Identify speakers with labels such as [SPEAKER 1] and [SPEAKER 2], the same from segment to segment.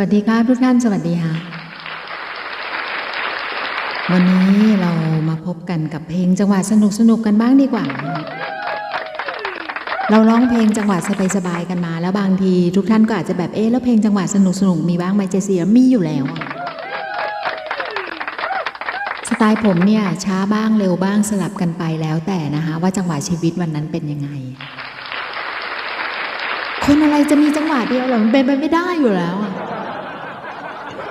[SPEAKER 1] วัสดีครับทุกท่านสวัสดีค่ะ วันนี้เรามาพบกันกับเพลงจังหวะสนุกสนุกกันบ้างดีกว่า เราร้องเพลงจังหวะสบายๆกันมา แล้วบางทีทุกท่านก็อาจจะแบบเอ๊ะแล้วเพลงจังหวะสนุกสนุกมีบ้างไหมเจเสียมีอยู่แล้ว สไตล์ผมเนี่ยช้าบ้างเร็วบ้างสลับกันไปแล้วแต่นะคะ ว่าจังหวะชีวิตวันนั้นเป็นยังไง คนอะไรจะมีจังหวะเดียวหรอมันเป็นไปไม่ได้อยู่แล้วอะ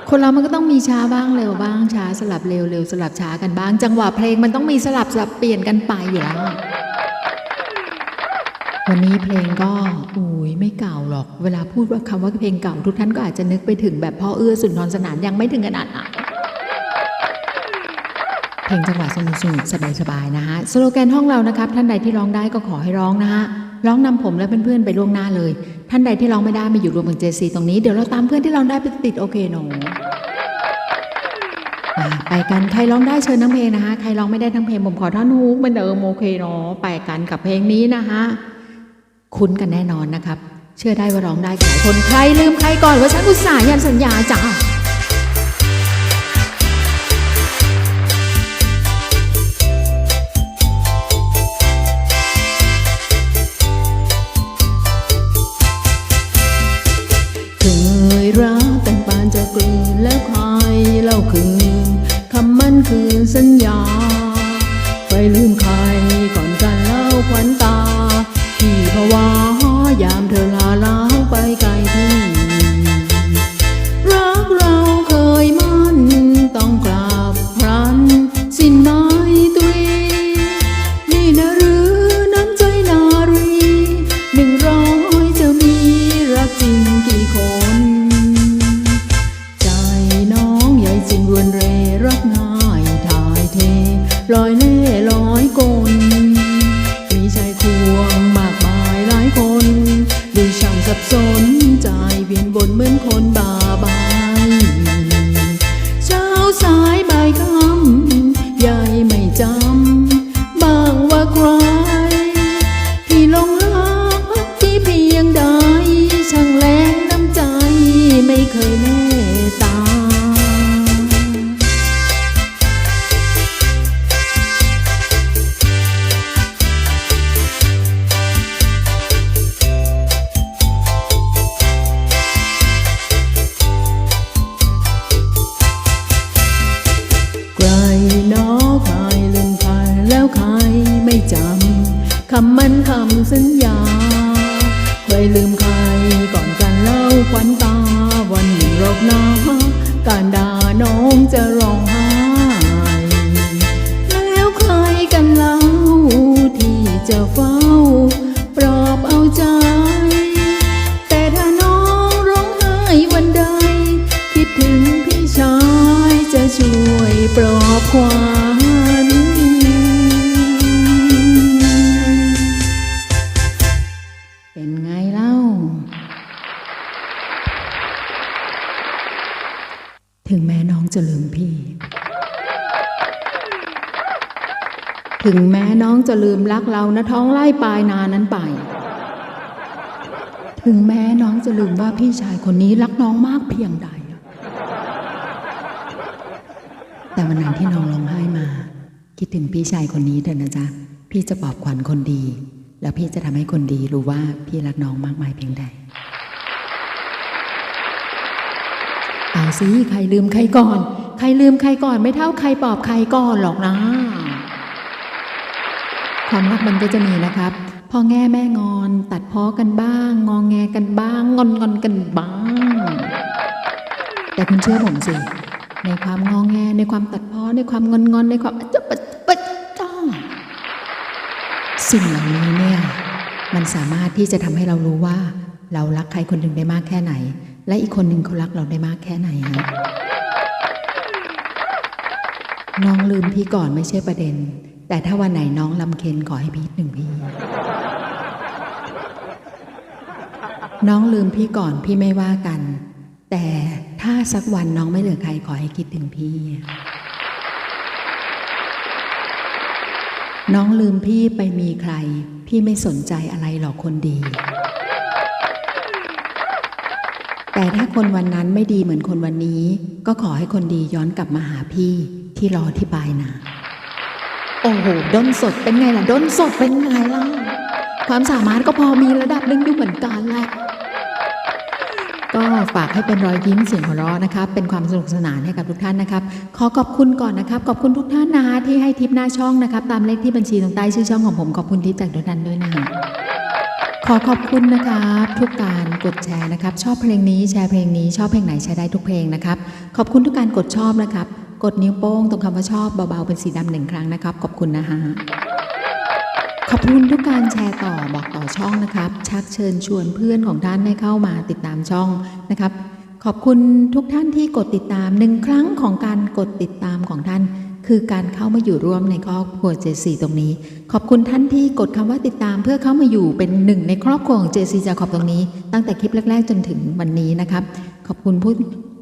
[SPEAKER 1] คนเรามันก็ต้องมีช้าบ้างเร็วบ้างช้าสลับเร็วเร็วสลับช้ากันบ้าง จังหวะเพลงมันต้องมีสลับสลับเปลี่ยนกันไปอยู่แล้ววันนี้เพลงก็อุ้ยไม่เก่าหรอก เวลาพูดว่าคำว่าเพลงเก่าทุกท่านก็อาจจะนึกไปถึงแบบพ่อเอื้อสุนทรสนานยังไม่ถึงขนาดนั้นเพลงจังหวะสนุกสนุกสบายสบายๆนะฮะสโลแกนห้องเรานะครับท่านใดที่ร้องได้ก็ขอให้ร้องนะฮะ ร้องนำผมและเพื่อนๆไปล่วงหน้าเลย ท่านใดที่ร้องไม่ได้มาอยู่รวมกับเจซีตรงนี้เดี๋ยวเราตามเพื่อนที่ร้องได้ไปติดโอเคหนูไปกันใครร้องได้เชิญทั้งเพลงนะคะ ใครร้องไม่ได้ทั้งเพลงผมขอท่อนฮุกมือนเดิมโอเคเนาะไปกันกับเพลงนี้นะคะคุ้นกันแน่นอนนะครับ เชื่อได้ว่าร้องได้หลายคนใครลืมใครก่อนว่าฉันอุตส่าห์ยันสัญญาจ้า ลืมใครก่อนกันเล่าขวัญตาที่ภาวะยามเธอ ลอยเล่ลอยกลมีชายควงมากมายหลายคน ดูช่างสับสนำคำมันคำสัญญาใครลืมใครก่อนกันเล่าควันตา วันหนึ่งรบหน้าการด่าน้องจะร้องไห้แล้วใครกันเล่าที่จะเฝ้า ปลอบเอาใจ แต่ถ้าน้องร้องไห้วันใด คิดถึงพี่ชายจะช่วยปลอบขวัญ ถึงแม้น้องจะลืมพี่ ถึงแม้น้องจะลืมรักเรานะท้องไล่ปลายนานั้นไป ถึงแม้น้องจะลืมว่าพี่ชายคนนี้รักน้องมากเพียงใด แต่วันนั้นที่น้องร้องไห้มา คิดถึงพี่ชายคนนี้เถอะนะจ๊ะ พี่จะปลอบขวัญคนดี แล้วพี่จะทำให้คนดีรู้ว่าพี่รักน้องมากมายเพียงใด เอา สิใครลืมใครก่อน ใครลืมใครก่อนไม่เท่าใครปลอบใครก่อนหรอกนะ ความรักมันก็จะมีนะครับพ่อแง่แม่งอน ตัดพ้อกันบ้าง งองแงกันบ้าง งอนงอนกันบ้าง แต่คุณเชื่อผมสิ ในความงองแงในความตัดพ้อในความงอนงอนในความจะปะปะจ้าสิ่งเหล่านี้เนี่ยมันสามารถที่จะทำให้เรารู้ว่า เรารักใครคนหนึ่งได้มากแค่ไหน และอีกคนหนึ่งเขารักเราได้มากแค่ไหนฮะน้องลืมพี่ก่อนไม่ใช่ประเด็น แต่ถ้าวันไหนน้องลำเค็นขอให้พี่หนึ่งพี่น้องลืมพี่ก่อนพี่ไม่ว่ากัน แต่ถ้าสักวันน้องไม่เหลือใครขอให้คิดถึงพี่ น้องลืมพี่ไปมีใคร พี่ไม่สนใจอะไรหรอกคนดี แต่ถ้าคนวันนั้นไม่ดีเหมือนคนวันนี้ ก็ขอให้คนดีย้อนกลับมาหาพี่ที่รอที่ปลายนาโอ้โหด้นสดเป็นไงล่ะด้นสดเป็นไงล่ะความสามารถก็พอมีระดับหนึ่งอยู่เหมือนกันแหละก็ฝากให้เป็นรอยยิ้มเสียงหัวเราะนะครับ เป็นความสนุกสนานให้กับทุกท่านนะครับ ขอขอบคุณก่อนนะครับ ขอบคุณทุกท่านนะคะที่ให้ทิปหน้าช่องนะครับ ตามเลขที่บัญชีตรงใต้ชื่อช่องของผมขอบคุณทิปจากทุกท่านด้วยนะคะ ขอขอบคุณนะครับทุกการกดแชร์นะครับ ชอบเพลงนี้แชร์เพลงนี้ชอบเพลงไหนแชร์ได้ทุกเพลงนะครับ ขอบคุณทุกการกดชอบนะครับ กดนิ้วโป้งตรงคำว่าชอบเบาๆเป็นสีดำหนึ่งครั้งนะครับ ขอบคุณนะฮะขอบคุณทุกการแชร์ต่อบอกต่อช่องนะครับ ชักเชิญชวนเพื่อนของท่านให้เข้ามาติดตามช่องนะครับ ขอบคุณทุกท่านที่กดติดตามหนึ่งครั้งของการกดติดตามของท่าน คือการเข้ามาอยู่ร่วมในครอบครัว JC ตรงนี้ ขอบคุณท่านที่กดคำว่าติดตามเพื่อเข้ามาอยู่เป็นหนึ่งในครอบครัวของ JC จะขอบตรงนี้ ตั้งแต่คลิปแรก ๆ จนถึงวันนี้นะครับ ขอบคุณผู้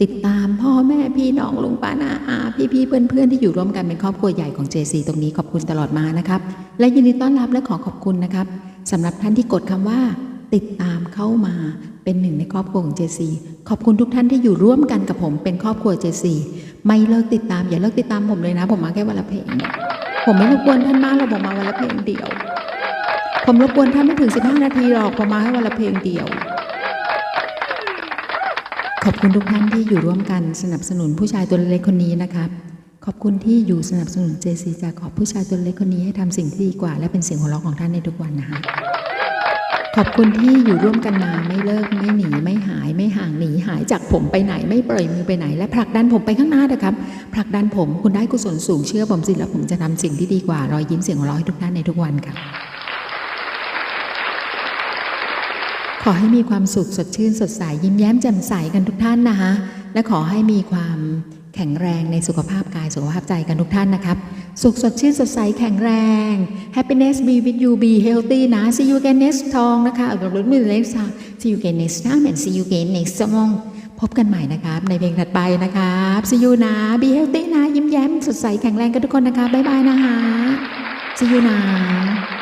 [SPEAKER 1] ติดตามพ่อแม่พี่น้องลุงป้านาอาพี่พี่ๆเพื่อนเพื่อนๆที่อยู่ร่วมกันเป็นครอบครัวใหญ่ของ JC ตรงนี้ขอบคุณตลอดมานะครับ และยินดีต้อนรับและขอขอบคุณนะครับสำหรับท่านที่กดคำว่า ติดตามเข้ามาเป็นหนึ่งในครอบครัวของ JC ขอบคุณทุกท่านที่อยู่ร่วมกันกับผมเป็นครอบครัว JC ไม่เลิกติดตามอย่าเลิกติดตามผมเลยนะ ผมมาแค่วันละเพลงเนี่ยผมไม่รบกวนท่านมากหรอกผมมาวันละเพลงเดียว ผมรบกวนท่านไม่ถึง 15 นาทีหรอกผมมาให้วันละเพลงเดียว ขอบคุณทุกท่านที่อยู่ร่วมกันสนับสนุนผู้ชายตัวเล็กคนนี้นะครับ ขอบคุณที่อยู่สนับสนุน JC จากขอบผู้ชายตัวเล็กคนนี้ให้ทำสิ่งที่ดีกว่า และเป็นเสียงหัวเราะของท่านในทุกวันนะคะขอบคุณที่อยู่ร่วมกันมาไม่เลิกไม่หนีไม่หายไม่ห่าง หายจากผมไปไหนไม่ปล่อยมือไปไหน และผลักดันผมไปข้างหน้านะครับผลักดันผมคุณได้กุศลสูงเชื่อผมสิแล้วผมจะทำสิ่งที่ดีกว่ารอยยิ้มเสียงร้อยทุกท่านในทุกวันค่ะขอให้มีความสุขสดชื่นสดใสยิ้มแย้มแจ่มใสกันทุกท่านนะคะ และขอให้มีความ แข็งแรงในสุขภาพกายสุขภาพใจกันทุกท่านนะครับ สุขสดชื่นสดใสแข็งแรง happiness be with you be healthy นะ see you again next ทองนะคะเอาลุ้นมือ next time see you again next time and see you again next สมองพบกันใหม่นะครับ ในเพลงถัดไปนะครับ see you นะ be healthy นะ ยิ้มแย้มสดใสแข็งแรงกันทุกคนนะคะบ๊ายบายนะคะ see you นะ